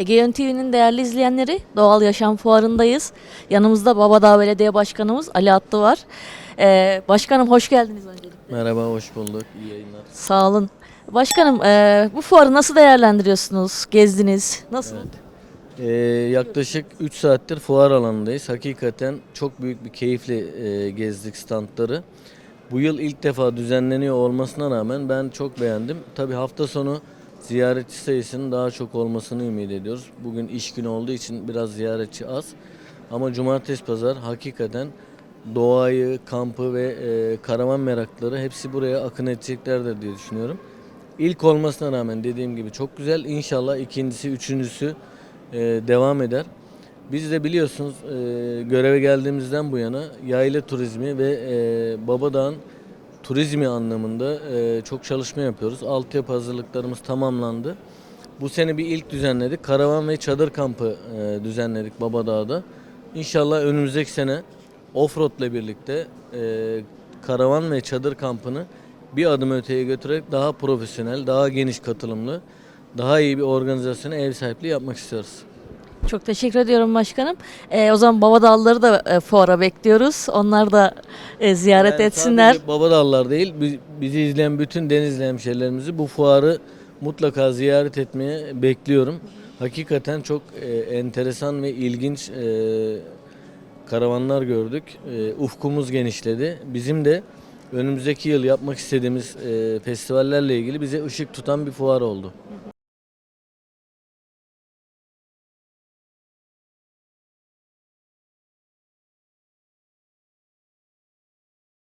Egeon TV'nin değerli izleyenleri Doğal Yaşam Fuarı'ndayız. Yanımızda Babadağ Belediye Başkanımız Ali Atlı var. Ee, başkanım hoş geldiniz öncelikle. Merhaba, hoş bulduk. İyi yayınlar. Sağ olun. Başkanım e, bu fuarı nasıl değerlendiriyorsunuz? Gezdiniz? Nasıl? Ee, yaklaşık 3 saattir fuar alanındayız. Hakikaten çok büyük bir keyifle e, gezdik standları. Bu yıl ilk defa düzenleniyor olmasına rağmen ben çok beğendim. Tabi hafta sonu ziyaretçi sayısının daha çok olmasını ümit ediyoruz. Bugün iş günü olduğu için biraz ziyaretçi az. Ama cumartesi pazar hakikaten doğayı, kampı ve e, karavan merakları hepsi buraya akın edeceklerdir diye düşünüyorum. İlk olmasına rağmen dediğim gibi çok güzel. İnşallah ikincisi, üçüncüsü e, devam eder. Biz de biliyorsunuz e, göreve geldiğimizden bu yana yayla turizmi ve e, Babadağ'ın turizmi anlamında e, çok çalışma yapıyoruz. Altyapı hazırlıklarımız tamamlandı. Bu sene bir ilk düzenledik. Karavan ve çadır kampı e, düzenledik Babadağ'da. İnşallah önümüzdeki sene Offroad ile birlikte e, karavan ve çadır kampını bir adım öteye götürerek daha profesyonel, daha geniş katılımlı, daha iyi bir organizasyona ev sahipliği yapmak istiyoruz. Çok teşekkür ediyorum başkanım. E, o zaman Babadağlıları da e, fuara bekliyoruz. Onlar da e, ziyaret Yani etsinler. Sadece Babadağlar değil, bi- bizi izleyen bütün Denizli hemşehrilerimizi bu fuarı mutlaka ziyaret etmeye bekliyorum. Hakikaten çok e, enteresan ve ilginç e, karavanlar gördük. E, ufkumuz genişledi. Bizim de önümüzdeki yıl yapmak istediğimiz e, festivallerle ilgili bize ışık tutan bir fuar oldu.